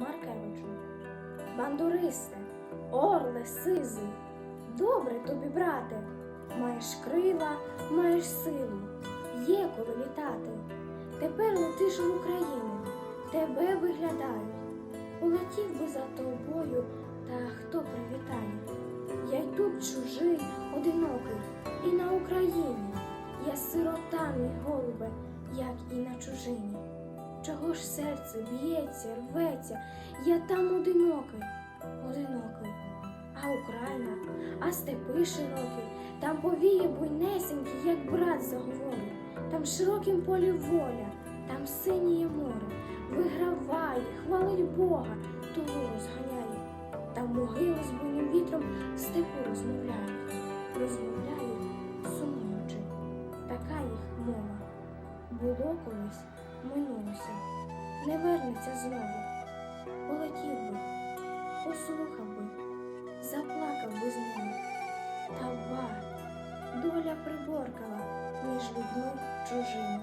Маркевичу. Бандуристе, орле, сизий, добре тобі, брате, маєш крила, маєш силу, є коли літати. Тепер летиш в Україну, тебе виглядають. Полетів би за тобою, та хто привітає? Я й тут чужий, одинокий, і на Україні. Я сирота, мій голубе, як і на чужині. Чого ж серце б'ється, рветься, я там одинокий, одинокий. А Україна, а степи широкі, там повіє буйнесенькі, як брат заговорить, там в широкім полі воля, там синіє море, виграває, хвалить Бога, того розганяє, там могили з буйним вітром степу розмовляють, Було колись, минулося, не вернеться знову. Полетів би, послухав би, заплакав би знову. Та ба, доля приборкала між людьми чужими.